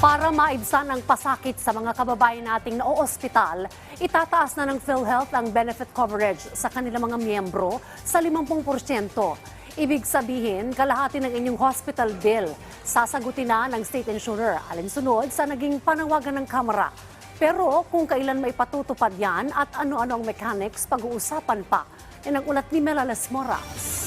Para maibsan ang pasakit sa mga kababayan nating naoospital, itataas na ng PhilHealth ang benefit coverage sa kanilang mga miyembro sa 50%. Ibig sabihin, kalahati ng inyong hospital bill sasagutin na ng state insurer alinsunod sa naging panawagan ng Kamara. Pero kung kailan may patutupad yan at ano-ano ang mechanics, pag-uusapan pa. Yan ang ulat ni Melales Moras.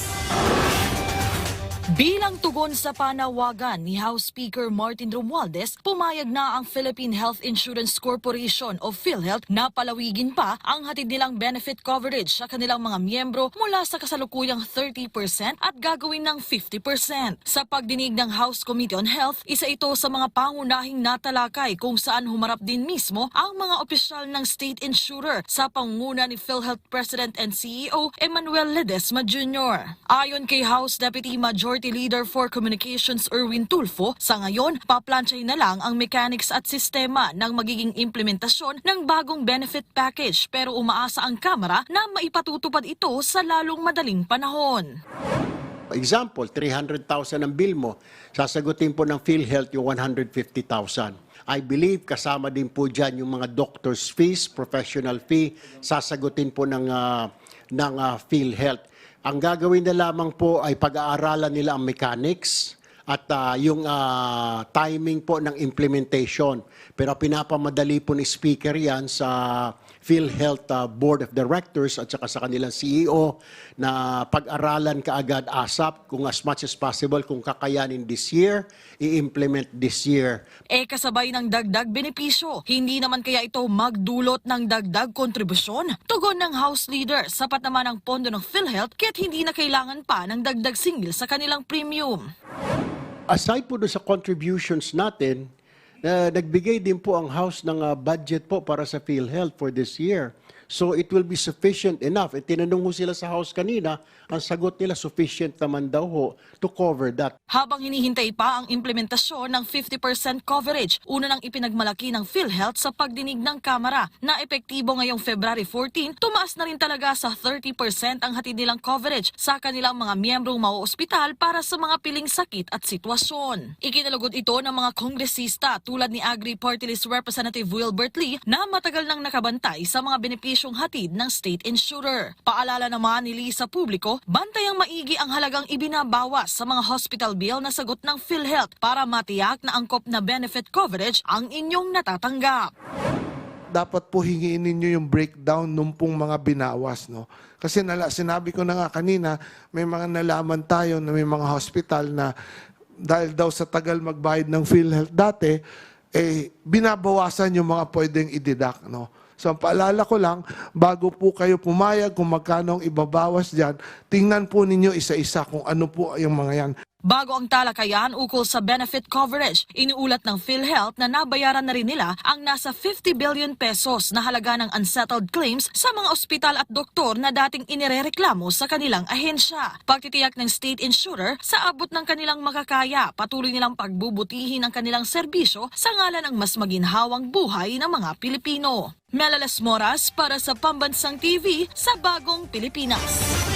Bilang tugon sa panawagan ni House Speaker Martin Romualdez, pumayag na ang Philippine Health Insurance Corporation o PhilHealth na palawigin pa ang hatid nilang benefit coverage sa kanilang mga miyembro mula sa kasalukuyang 30% at gagawin ng 50%. Sa pagdinig ng House Committee on Health, isa ito sa mga pangunahing natalakay kung saan humarap din mismo ang mga opisyal ng state insurer sa pangunguna ni PhilHealth President and CEO Emmanuel Ledesma Jr. Ayon kay House Deputy Majority Leader for Communications Erwin Tulfo, sa ngayon, paplansay na lang ang mechanics at sistema ng magiging implementasyon ng bagong benefit package pero umaasa ang Kamara na maipatutupad ito sa lalong madaling panahon. Example, 300,000 ang bill mo, sasagutin po ng PhilHealth yung 150,000. I believe kasama din po dyan yung mga doctor's fees, professional fee, sasagutin po ng, ah, ng ah, PhilHealth. Ang gagawin na lamang po ay pag-aaralan nila ang mechanics at ah, yung ah, timing po ng implementation. Pero pinapamadali po ni Speaker yan sa PhilHealth ah, Board of Directors at saka sa kanilang CEO na pag-aralan kaagad ASAP kung as much as possible kung kakayanin this year, i-implement this year. E kasabay ng dagdag benepisyo, hindi naman kaya ito magdulot ng dagdag kontribusyon? Tugon ng House Leader, sapat naman ang pondo ng PhilHealth kaya't hindi na kailangan pa ng dagdag singil sa kanilang premium. Aside po doon sa contributions natin, na nagbigay din po ang House ng ah, budget po para sa PhilHealth for this year. So it will be sufficient enough. E, tinanong mo sila sa House kanina, ang sagot nila sufficient naman daw ho to cover that. Habang hinihintay pa ang implementasyon ng 50% coverage, una nang ipinagmalaki ng PhilHealth sa pagdinig ng Kamara na epektibo ngayong February 14, tumaas na rin talaga sa 30% ang hatid nilang coverage sa kanilang mga miyembrong mauospital para sa mga piling sakit at sitwasyon. Ikinalugod ito ng mga kongresista tulad ni Agri Party List Representative Wilbert Lee na matagal nang nakabantay sa mga benepisyong hatid ng state insurer. Paalala naman ni Lee sa publiko, bantayang maigi ang halagang ibinabawas sa mga hospital bill na sagot ng PhilHealth para matiyak na angkop na benefit coverage ang inyong natatanggap. dapat po hingiin ninyo yung breakdown nung pong mga binawas. No? Kasi nala, sinabi ko na nga kanina, may mga nalaman tayo na may mga hospital na dahil daw sa tagal magbayad ng PhilHealth dati, eh, binabawasan yung mga pwedeng i-deduct. No? So, ang paalala ko lang, bago po kayo pumayag kung magkano ang ibabawas dyan, tingnan po ninyo isa-isa kung ano po yung mga yan. Bago ang talakayan ukol sa benefit coverage, iniulat ng PhilHealth na nabayaran na rin nila ang nasa 50 billion pesos na halaga ng unsettled claims sa mga ospital at doktor na dating inirereklamo sa kanilang ahensya. Pagtitiyak ng state insurer sa abot ng kanilang makakaya, patuloy nilang pagbubutihin ang kanilang serbisyo sa ngalan ng mas maginhawang buhay ng mga Pilipino. Melales Moras para sa Pambansang TV sa Bagong Pilipinas.